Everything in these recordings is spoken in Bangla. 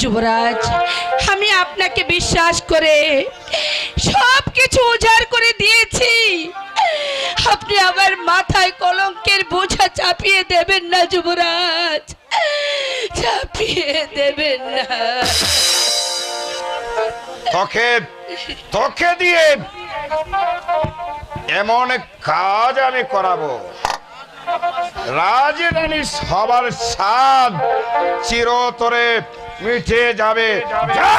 যুবরাজ আমি আপনাকে বিশ্বাস করে সব কিছু উজাড় করে দিয়েছি। আপনি আমার মাথায় কলঙ্কের বোঝা চাপিয়ে দেবেন না, যুবরাজ। চাপিয়ে দেবেন না। তোকে তোকে দিয়ে এমন কাজ আমি করাবো। রাজরানী সবার স্বাদ চিরতরে মিটে যাবে। যা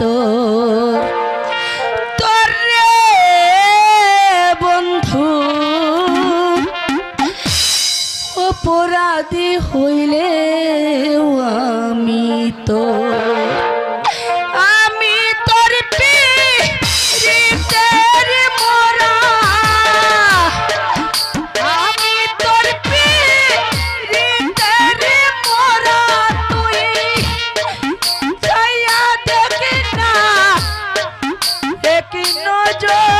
তোর। তোর রে বন্ধু। অপরাধী হইলে আমি তো joy.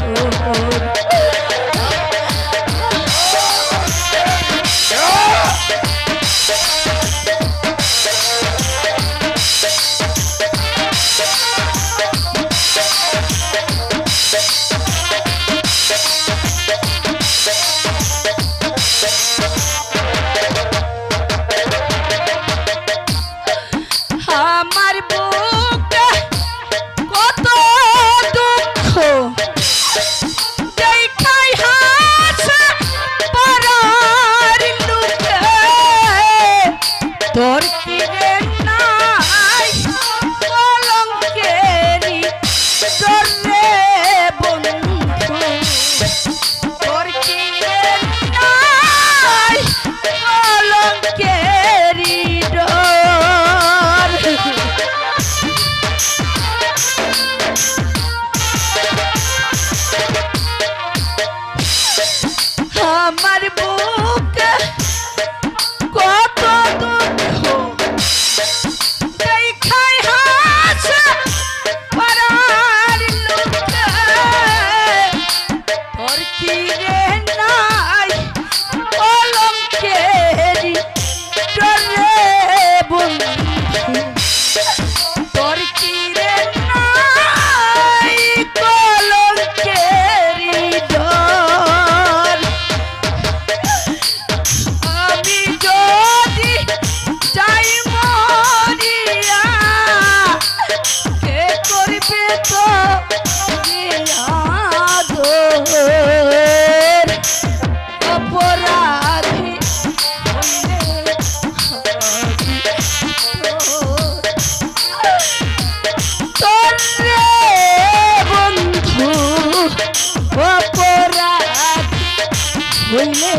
হইলে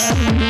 আমি